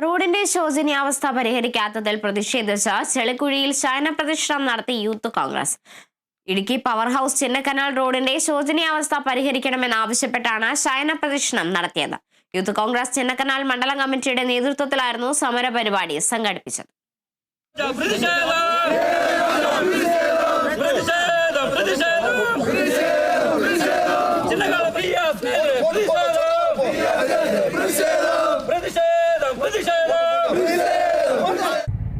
റോഡിന്റെ ശോചനീയാവസ്ഥ പരിഹരിക്കാത്തതിൽ പ്രതിഷേധിച്ച് ചെളിക്കുഴിയിൽ ശയന പ്രദക്ഷിണം നടത്തി youth Congress. Idukki power house Chinnakanal റോഡിന്റെ ശോചനീയാവസ്ഥ പരിഹരിക്കണമെന്നാവശ്യപ്പെട്ടാണ് ശയന പ്രദക്ഷിണം നടത്തിയത്. യൂത്ത് കോൺഗ്രസ് ചിന്നക്കനാൽ മണ്ഡലം കമ്മിറ്റിയുടെ നേതൃത്വത്തിലായിരുന്നു സമര പരിപാടി സംഘടിപ്പിച്ചത്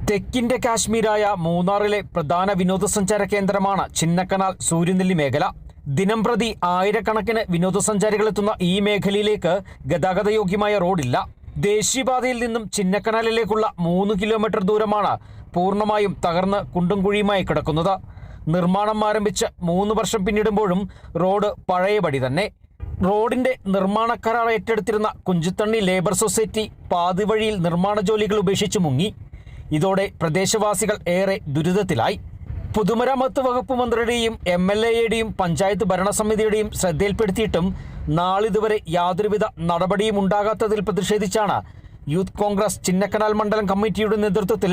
തെക്കിന്റെ കാശ്മീരായ മൂന്നാറിലെ പ്രധാന വിനോദസഞ്ചാര കേന്ദ്രമാണ് ചിന്നക്കനാൽ സൂര്യനെല്ലി മേഖല. ദിനം പ്രതി ആയിരക്കണക്കിന് വിനോദസഞ്ചാരികളെത്തുന്ന ഈ മേഖലയിലേക്ക് ഗതാഗതയോഗ്യമായ റോഡില്ല. ദേശീയപാതയിൽ നിന്നും ചിന്നക്കനാലിലേക്കുള്ള മൂന്ന് കിലോമീറ്റർ ദൂരമാണ് പൂർണമായും തകർന്ന് കുണ്ടും കുഴിയുമായി കിടക്കുന്നത്. നിർമ്മാണം ആരംഭിച്ച് മൂന്ന് വർഷം പിന്നിടുമ്പോഴും റോഡ് പഴയപടി തന്നെ. റോഡിന്റെ നിർമ്മാണ കരാർ ഏറ്റെടുത്തിരുന്ന കുഞ്ചിത്തണ്ണി ലേബർ സൊസൈറ്റി പാതിവഴിയിൽ നിർമ്മാണ ജോലികൾ ഉപേക്ഷിച്ചു മുങ്ങി. ഇതോടെ പ്രദേശവാസികൾ ഏറെ ദുരിതത്തിലായി. പൊതുമരാമത്ത് വകുപ്പ് മന്ത്രിയുടെയും എം എൽ എയുടെയും പഞ്ചായത്ത് ഭരണസമിതിയുടെയും ശ്രദ്ധയിൽപ്പെടുത്തിയിട്ടും നാളിതുവരെ യാതൊരുവിധ നടപടിയും ഉണ്ടാകാത്തതിൽ പ്രതിഷേധിച്ചാണ് യൂത്ത് കോൺഗ്രസ് ചിന്നക്കനാൽ മണ്ഡലം കമ്മിറ്റിയുടെ നേതൃത്വത്തിൽ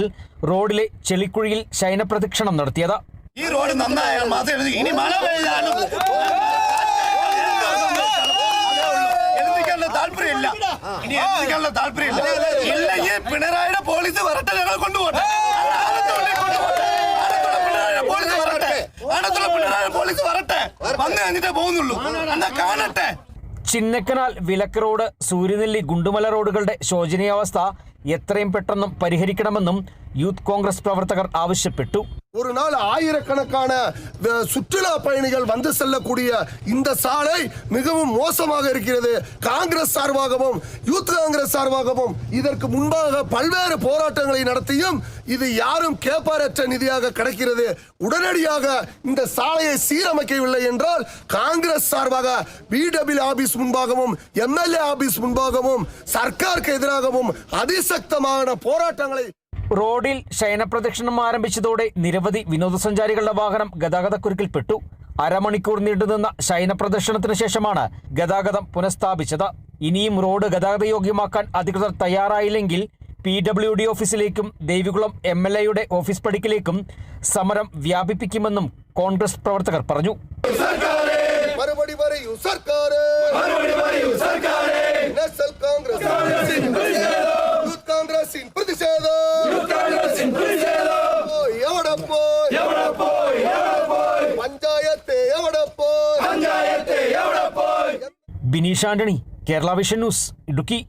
റോഡിലെ ചെളിക്കുഴിയിൽ ശയനപ്രദക്ഷിണം നടത്തിയത്. ഈ റോഡ് നന്നായാൽ മാത്രമേ ഇനി മഴ പെയ്താലും ഇനി എഴുതിക്കാനുള്ള താല്പര്യം ഇല്ലെങ്കിൽ പിണറായിയുടെ പോലീസ് വരട്ടെ ഞങ്ങൾ കൊണ്ടുപോട്ടെ. പോലീസ് വരട്ടെ. പിണറായി പോലീസ് വരട്ടെ. വന്ന് കഴിഞ്ഞിട്ടേ പോകുന്നുള്ളൂ. എന്നാ കാണട്ടെ. ചിന്നക്കനാൽ വിലക്ക് റോഡ് സൂര്യനെല്ലി ഗുണ്ടുമല റോഡുകളുടെ ശോചനീയാവസ്ഥ എത്രയും പെട്ടെന്നും പരിഹരിക്കണമെന്നും യൂത്ത് കോൺഗ്രസ് പ്രവർത്തകർ ആവശ്യപ്പെട്ടു. ஒரு நாள் ஆயிரக்கணக்கான சுற்றுலா பயணிகள் வந்து செல்லக்கூடிய இந்த சாலை மிகவும் மோசமாக இருக்கிறது. காங்கிரஸ் சார்பாகவும் யூத் காங்கிரஸ் சார்பாகவும் இதற்கு முன்பாக பல்வேறு போராட்டங்களை நடத்தியும் இது யாரும் கேப்பாரற்ற நிதியாக கிடைக்கிறது. உடனடியாக இந்த சாலையை சீரமைக்கவில்லை என்றால் காங்கிரஸ் சார்பாக பிடபிள்யூ ஆபீஸ் முன்பாகவும் எம்எல்ஏ ஆபீஸ் முன்பாகவும் சர்க்காருக்கு எதிராகவும் அதிசக்தமான போராட்டங்களை റോഡിൽ ശയനപ്രദക്ഷിണം ആരംഭിച്ചതോടെ നിരവധി വിനോദസഞ്ചാരികളുടെ വാഹനം ഗതാഗതക്കുരുക്കിൽപ്പെട്ടു. അരമണിക്കൂർ നീണ്ടുനിന്ന ശയനപ്രദർശനത്തിന് ശേഷമാണ് ഗതാഗതം പുനഃസ്ഥാപിച്ചത്. ഇനിയും റോഡ് ഗതാഗതയോഗ്യമാക്കാൻ അധികൃതർ തയ്യാറായില്ലെങ്കിൽ പി ഡബ്ല്യു ഡി ഓഫീസിലേക്കും ദേവികുളം എം എൽ എയുടെ ഓഫീസ് പടിക്കിലേക്കും സമരം വ്യാപിപ്പിക്കുമെന്നും കോൺഗ്രസ് പ്രവർത്തകർ പറഞ്ഞു. മറുപടി പറയൂ സർക്കാർ മറുപടി പറയൂ സർക്കാർ போய் പഞ്ചായത്ത് എവിടെ പോയി? Bineesh Antony Kerala vision news Idukki.